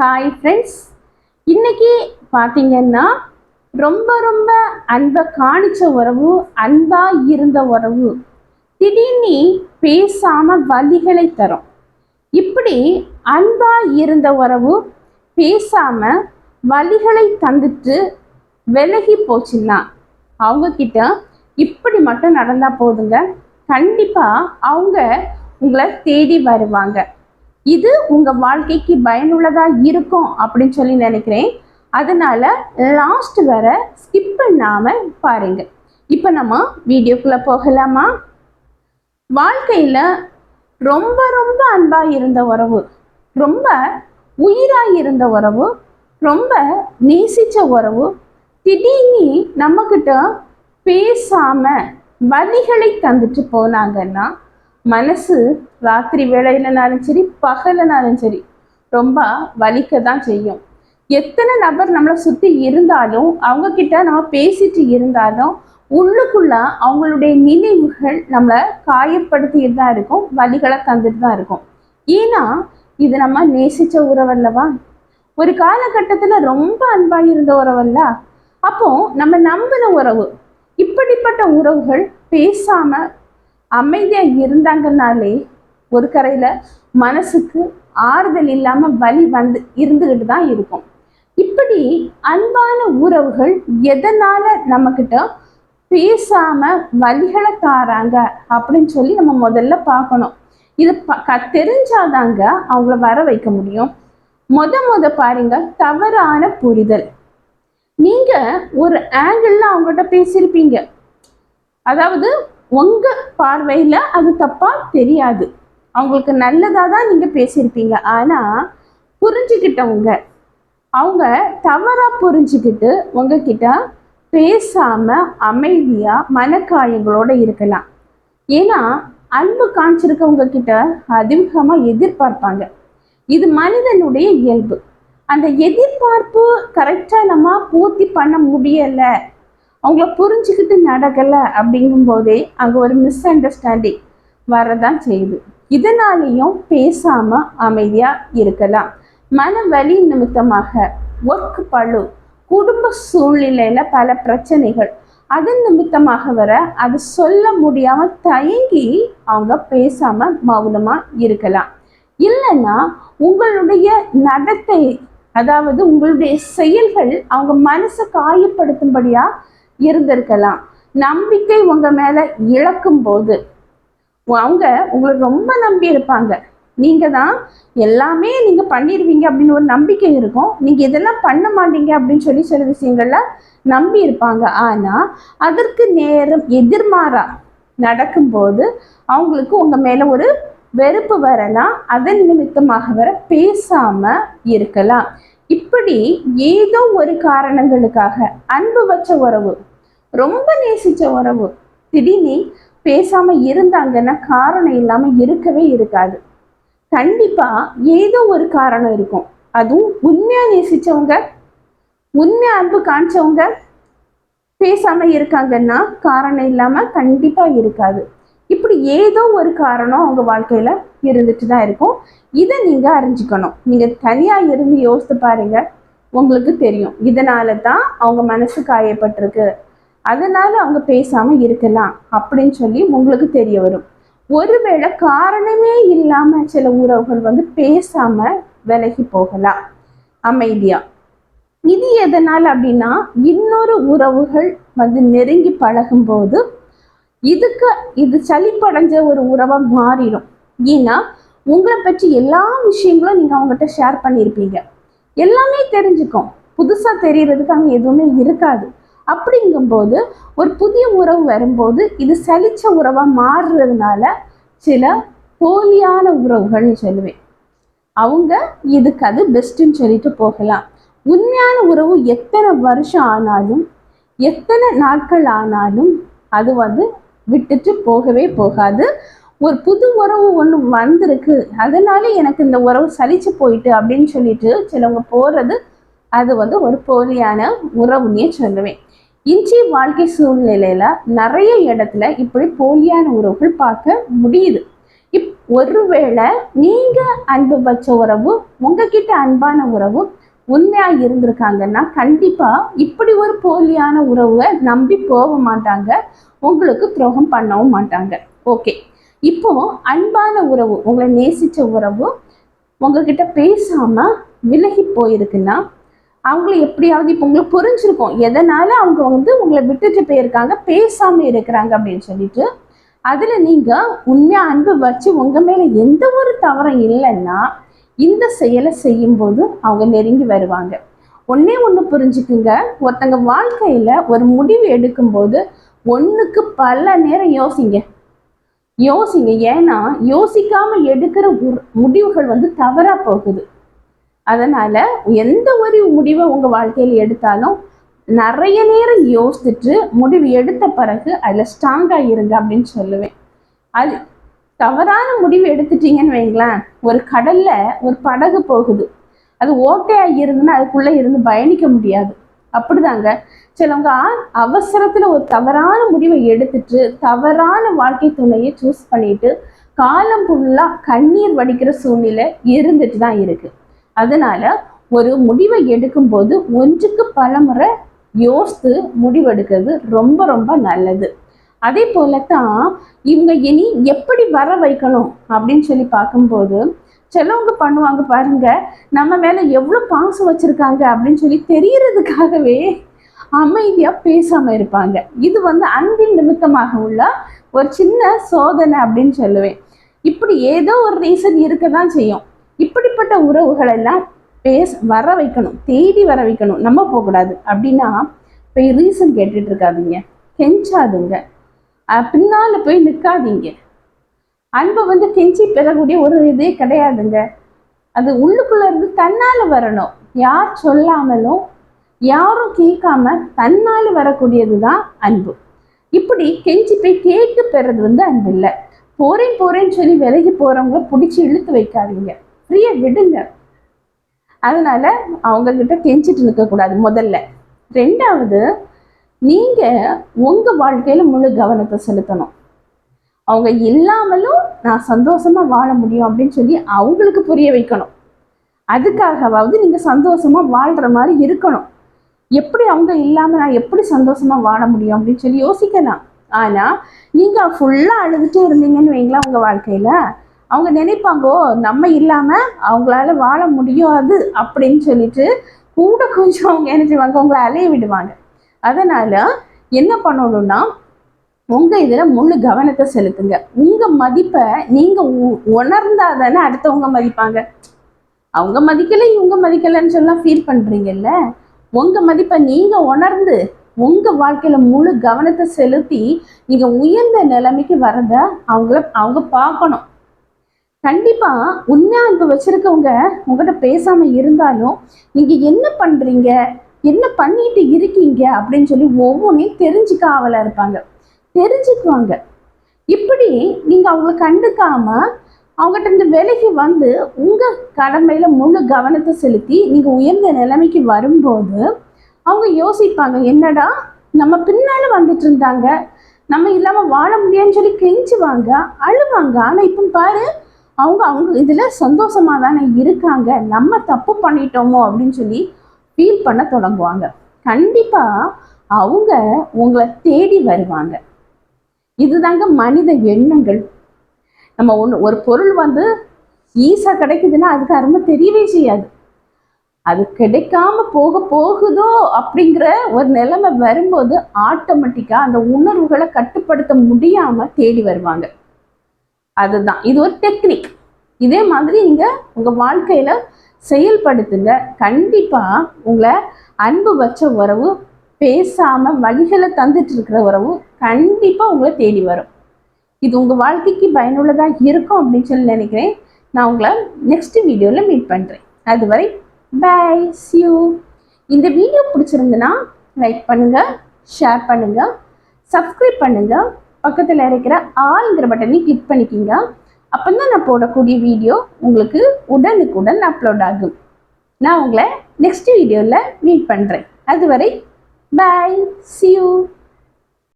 Hi friends இன்னைக்கு பார்த்தீங்கன்னா ரொம்ப ரொம்ப அன்பை காணிச்ச உறவு அன்பா இருந்த உறவு. திடீர்னு பேசாம வலிகளை தரும். இப்படி அன்பா இருந்த உறவு பேசாம வலிகளை தந்துட்டு விலகி போச்சுன்னா அவங்க கிட்ட இப்படி மட்டும் நடந்தா போதுங்க. கண்டிப்பா அவங்க உங்களை தேடி வருவாங்க. இது உங்க வாழ்க்கைக்கு பயனுள்ளதா இருக்கும் அப்படின்னு சொல்லி நினைக்கிறேன். அதனால லாஸ்ட் வர ஸ்கிப் பண்ணாம பாருங்க. இப்போ நம்ம வீடியோக்குள்ள போகலாமா? வாழ்க்கையில ரொம்ப ரொம்ப அன்பா இருந்த உறவு ரொம்ப உயிரா இருந்த உறவு ரொம்ப நேசிச்ச உறவு திடீர்னு நம்மக்கிட்ட பேசாம வலிகளை தந்துட்டு போனாங்கன்னா மனசு ராத்திரி வேளையிலனாலும் சரி பகலனாலும் சரி ரொம்ப வலிக்க தான் செய்யும். எத்தனை நபர் நம்மளை சுற்றி இருந்தாலும் அவங்க கிட்ட நம்ம பேசிட்டு இருந்தாலும் உள்ளுக்குள்ள அவங்களுடைய நினைவுகள் நம்மளை காயப்படுத்திட்டு தான் இருக்கும் வலிகளை தந்துட்டு தான் இருக்கும். ஏன்னா இது நம்ம நேசிச்ச உறவல்லவா? ஒரு காலகட்டத்தில் ரொம்ப அன்பாக இருந்த உறவல்ல? அப்போ நம்ம நம்பின உறவு இப்படிப்பட்ட உறவுகள் பேசாம அமைதியா இருந்தாங்கன்னாலே ஒரு கரையில மனசுக்கு ஆறுதல் இல்லாம வலி வந்து இருந்துக்கிட்டு தான் இருக்கும். இப்படி அன்பான உறவுகள் எதனால நம்மக்கிட்ட பேசாமல் பேசாம வலிகளை தாராங்க அப்படின்னு சொல்லி நம்ம முதல்ல பார்க்கணும். இது ப- க- தெரிஞ்சாதாங்க அவங்கள வர வைக்க முடியும். முத முத பாருங்க தவறான புரிதல். நீங்க ஒரு ஆங்கிள் அவங்ககிட்ட பேசியிருப்பீங்க. அதாவது உங்க பார்வையில் அது தப்பாக தெரியாது. அவங்களுக்கு நல்லதாக தான் நீங்கள் பேசியிருப்பீங்க. ஆனா புரிஞ்சுக்கிட்டவங்க அவங்க தவறா புரிஞ்சுக்கிட்டு உங்ககிட்ட பேசாம அமைதியாக மனக்காயங்களோட இருக்கலாம். ஏன்னா அன்பு காமிச்சிருக்கவங்க கிட்ட அதிகமாக எதிர்பார்ப்பாங்க. இது மனிதனுடைய இயல்பு. அந்த எதிர்பார்ப்பு கரெக்டாக நம்ம பூர்த்தி பண்ண முடியலை. அவங்கள புரிஞ்சுக்கிட்டு நடக்கலை அப்படிங்கும்போதே அங்கே ஒரு மிஸ் அண்டர்ஸ்டாண்டிங் வரதான் செய்யுது. இதனாலேயும் பேசாம அமைதியா இருக்கலாம். மன வலி நிமித்தமாக ஒர்க் பழு குடும்ப சூழ்நிலையில பல பிரச்சனைகள் அதன் நிமித்தமாக வர அது சொல்ல முடியாம தயங்கி அவங்க பேசாம மௌனமாக இருக்கலாம். இல்லைன்னா உங்களுடைய நடத்தை அதாவது உங்களுடைய செயல்கள் அவங்க மனசை காயப்படுத்தும்படியா இருந்திருக்கலாம். நம்பிக்கை உங்க மேல இழக்கும் போது அவங்க உங்களை ரொம்ப நம்பி இருப்பாங்க. நீங்க தான் எல்லாமே நீங்க பண்ணிடுவீங்க அப்படின்னு ஒரு நம்பிக்கை இருக்கும். நீங்க இதெல்லாம் பண்ண மாட்டீங்க அப்படின்னு சொல்லி சில விஷயங்கள்ல நம்பி இருப்பாங்க. ஆனா அதற்கு நேரம் எதிர்மாறா நடக்கும்போது அவங்களுக்கு உங்க மேல ஒரு வெறுப்பு வரலாம் அதன் நிமித்தமாக வர பேசாம இருக்கலாம். இப்படி ஏதோ ஒரு காரணங்களுக்காக அன்பு வச்ச உறவு ரொம்ப நேசிச்ச உறவு. திடீர்னு பேசாம இருந்தாங்கன்னா காரணம் இல்லாம இருக்கவே இருக்காது. கண்டிப்பா ஏதோ ஒரு காரணம் இருக்கும். அதுவும் உண்மையா நேசிச்சவங்க உண்மை அன்பு காமிச்சவங்க பேசாம இருக்காங்கன்னா காரணம் இல்லாம கண்டிப்பா இருக்காது. இப்படி ஏதோ ஒரு காரணம் அவங்க வாழ்க்கையில இருந்துட்டு தான் இருக்கும். இதை நீங்க அறிஞ்சுக்கணும். நீங்க தனியா இருந்து யோசித்து பாருங்க. உங்களுக்கு தெரியும். இதனால தான் அவங்க மனசு காயப்பட்டிருக்கு. அதனால அவங்க பேசாம இருக்கலாம் அப்படின்னு சொல்லி உங்களுக்கு தெரிய வரும். ஒருவேளை காரணமே இல்லாம சில உறவுகள் வந்து பேசாம விலகி போகலாம். அமைதியா. இது எதனால் அப்படின்னா இன்னொரு உறவுகள் வந்து நெருங்கி பழகும்போது இதுக்கு இது சளிப்படைஞ்ச ஒரு உறவாக மாறிடும். ஏன்னா உங்களை பற்றி எல்லா விஷயங்களும் நீங்கள் அவங்ககிட்ட ஷேர் பண்ணியிருப்பீங்க. எல்லாமே தெரிஞ்சுக்கும். புதுசாக தெரியறதுக்கு அங்கே எதுவுமே இருக்காது. அப்படிங்கும்போது ஒரு புதிய உறவு வரும்போது இது சலிச்ச உறவாக மாறுறதுனால சில போலியான உறவுகள்னு சொல்லுவேன். அவங்க இதுக்கு அது பெஸ்ட்டுன்னு சொல்லிட்டு போகலாம். உண்மையான உறவு எத்தனை வருஷம் ஆனாலும் எத்தனை நாட்கள் ஆனாலும் அது வந்து விட்டுட்டு போகவே போகாது. ஒரு புது உறவு ஒன்று வந்திருக்கு. அதனால எனக்கு இந்த உறவு சலிச்சு போயிட்டு அப்படின்னு சொல்லிட்டு சிலவங்க போகிறது அது வந்து ஒரு போலியான உறவுன்னே சொல்லுவேன். இன்றைய வாழ்க்கை சூழ்நிலையில நிறைய இடத்துல இப்படி போலியான உறவுகள் பார்க்க முடியுது. இப் ஒருவேளை நீங்க அன்பு வச்ச உறவு உங்ககிட்ட அன்பான உறவு உண்மையா இருந்திருக்காங்கன்னா கண்டிப்பா இப்படி ஒரு போலியான உறவை நம்பி போக மாட்டாங்க. உங்களுக்கு துரோகம் பண்ணவும் மாட்டாங்க. ஓகே. இப்போ அன்பான உறவு உங்களை நேசிச்ச உறவு உங்ககிட்ட பேசாம விலகி போயிருக்குன்னா அவங்கள எப்படியாவது இப்போ உங்களுக்கு புரிஞ்சிருக்கும். எதனால அவங்க வந்து உங்களை விட்டுட்டு போயிருக்காங்க பேசாம இருக்கிறாங்க அப்படின்னு சொல்லிட்டு அதுல நீங்க உண்மையா அன்பு வச்சு உங்க மேல எந்த ஒரு தவறும் இல்லைன்னா இந்த செயலை செய்யும்போது அவங்க நெருங்கி வருவாங்க. ஒன்னே ஒன்று புரிஞ்சுக்குங்க. ஒருத்தங்க வாழ்க்கையில ஒரு முடிவு எடுக்கும்போது ஒண்ணுக்கு பல நேரம் யோசிங்க. யோசிங்க. ஏன்னா யோசிக்காம எடுக்கிற முடிவுகள் வந்து தவறா போகுது. அதனால் எந்த ஒரு முடிவை உங்கள் வாழ்க்கையில் எடுத்தாலும் நிறைய நேரம் யோசிச்சுட்டு முடிவு எடுத்த பிறகு அதில் ஸ்ட்ராங்காக இருங்க அப்படின்னு சொல்லுவேன். அது தவறான முடிவு எடுத்துட்டீங்கன்னு வைங்களேன் ஒரு கடல்ல ஒரு படகு போகுது. அது ஓட்டையாக இருந்துன்னா அதுக்குள்ளே இருந்து பயணிக்க முடியாது. அப்படிதாங்க. சிலவங்க ஆ- ஒரு தவறான முடிவை எடுத்துட்டு தவறான வாழ்க்கை துணையை சூஸ் பண்ணிட்டு காலம் ஃபுல்லாக கண்ணீர் வடிக்கிற சூழ்நிலை இருந்துட்டு தான் இருக்குது அதனால ஒரு முடிவை எடுக்கும்போது ஒன்றுக்கு பலமுறை யோசித்து முடிவெடுக்கிறது ரொம்ப ரொம்ப நல்லது. அதே போல தான் இவங்க இனி எப்படி வர வைக்கணும் அப்படின்னு சொல்லி பார்க்கும்போது சிலவங்க பண்ணுவாங்க பாருங்க நம்ம மேல எவ்வளோ பாசம் வச்சிருக்காங்க அப்படின்னு சொல்லி தெரியறதுக்காகவே அமைதியா பேசாம இருப்பாங்க. இது வந்து அன்பின் நிமித்தமாக உள்ள ஒரு சின்ன சோதனை அப்படின்னு சொல்லுவேன். இப்படி ஏதோ ஒரு ரீசன் இருக்க தான் செய்யும். இப்படிப்பட்ட உறவுகளை எல்லாம் பேச வர வைக்கணும் தேடி வர வைக்கணும். நம்ம போகக்கூடாது. அப்படின்னா போய் ரீசன் கேட்டுட்டு இருக்காதீங்க கெஞ்சாதுங்க. பின்னால் பின்னால போய் நிற்காதீங்க அன்பை வந்து கெஞ்சி பெறக்கூடிய ஒரு இதே கிடையாதுங்க. அது உள்ளுக்குள்ள இருந்து தன்னால் வரணும். யார் சொல்லாமலும் யாரும் கேட்காம தன்னால் வரக்கூடியது தான் அன்பு. இப்படி கெஞ்சி போய் கேட்டு பெறது வந்து அன்பு இல்லை. போறேன் போறேன்னு சொல்லி விலகி போகிறவங்க பிடிச்சி இழுத்து வைக்காதீங்க. ஃப்ரீயா விடுங்க. அதனால அவங்க கிட்ட கெஞ்சிட்டு இருக்கக்கூடாது முதல்ல. ரெண்டாவது நீங்க உங்க வாழ்க்கையில முழு கவனத்தை செலுத்தணும். அவங்க இல்லாமலும் நான் சந்தோஷமா வாழ முடியும் அப்படின்னு சொல்லி அவங்களுக்கு புரிய வைக்கணும். அதுக்காகவாவது நீங்க சந்தோஷமா வாழ்ற மாதிரி இருக்கணும். எப்படி அவங்க இல்லாம நான் எப்படி சந்தோஷமா வாழ முடியும் அப்படின்னு சொல்லி யோசிக்கலாம். ஆனா நீங்க ஃபுல்லா அழுதுட்டே இருந்தீங்கன்னு வைங்களா உங்க வாழ்க்கையில. அவங்க நினைப்பாங்கோ நம்ம இல்லாம அவங்களால வாழ முடியாது அப்படின்னு சொல்லிட்டு கூட கொஞ்சம் அவங்க என்ன செய்வாங்க உங்களை அலைய விடுவாங்க. அதனால என்ன பண்ணணும்னா உங்க இதுல முழு கவனத்தை செலுத்துங்க. உங்கள் மதிப்பை நீங்க உ- உணர்ந்தாதானே அடுத்தவங்க மதிப்பாங்க. அவங்க மதிக்கலை இவங்க மதிக்கலைன்னு சொல்லலாம் ஃபீல் பண்றீங்கல்ல? உங்க மதிப்பை நீங்க உணர்ந்து உங்க வாழ்க்கையில முழு கவனத்தை செலுத்தி நீங்க உயர்ந்த நிலைமைக்கு வரத அவங்கள அவங்க பார்க்கணும். கண்டிப்பா உண்மையா இப்ப வச்சிருக்கவங்க உங்ககிட்ட பேசாம இருந்தாலும் நீங்க என்ன பண்றீங்க? என்ன பண்ணிட்டு இருக்கீங்க? அப்படின்னு சொல்லி ஒவ்வொன்றையும் தெரிஞ்சுக்க ஆவலா இருப்பாங்க. தெரிஞ்சுக்குவாங்க. இப்படி நீங்க அவங்கள கண்டுக்காம அவங்ககிட்ட இருந்து விலகி வந்து உங்க கடமையில முழு கவனத்தை செலுத்தி நீங்க உயர்ந்த நிலைமைக்கு வரும்போது அவங்க யோசிப்பாங்க என்னடா நம்ம பின்னால வந்துட்டு இருந்தாங்க. நம்ம இல்லாம வாழ முடியாதுன்னு சொல்லி கெஞ்சுவாங்க அழுவாங்க. ஆனா இப்போ பாரு அவங்க அவங்க இதில் சந்தோஷமாக தானே இருக்காங்க. நம்ம தப்பு பண்ணிட்டோமோ அப்படின்னு சொல்லி ஃபீல் பண்ண தொடங்குவாங்க. கண்டிப்பாக அவங்க உங்களை தேடி வருவாங்க. இதுதாங்க மனித எண்ணங்கள். நம்ம ஒன்று ஒரு பொருள் வந்து ஈஸாக கிடைக்குதுன்னா அதுக்கு அருமை தெரியவே செய்யாது. அது கிடைக்காம போக போகுதோ அப்படிங்கிற ஒரு நிலைமை வரும்போது ஆட்டோமேட்டிக்காக அந்த உணர்வுகளை கட்டுப்படுத்த முடியாமல் தேடி வருவாங்க. அதுதான். இது ஒரு டெக்னிக் இதே மாதிரி நீங்கள் உங்கள் வாழ்க்கையில் செயல்படுத்துங்க. கண்டிப்பாக உங்களை அன்பு வச்ச உறவு பேசாமல் வழிகளை தந்துட்டு இருக்கிற உறவு கண்டிப்பாக உங்களை தேடி வரும். இது உங்கள் வாழ்க்கைக்கு பயனுள்ளதாக இருக்கும் அப்படின்னு சொல்லி நினைக்கிறேன். நான் உங்களை நெக்ஸ்ட் வீடியோவில் மீட் பண்ணுறேன் அதுவரை பை சியூ இந்த வீடியோ பிடிச்சிருந்துன்னா லைக் பண்ணுங்கள் ஷேர் பண்ணுங்கள் சப்ஸ்கிரைப் பண்ணுங்கள் பக்கத்தில் இருக்கிற ஆளுங்கிற பட்டனை கிளிக் பண்ணிக்கிங்க. அப்போ தான் நான் போடக்கூடிய வீடியோ உங்களுக்கு உடனுக்குடன் அப்லோட் ஆகும். நான் உங்களை நெக்ஸ்ட் வீடியோவில் மீட் பண்ணுறேன் அதுவரை பை சியூ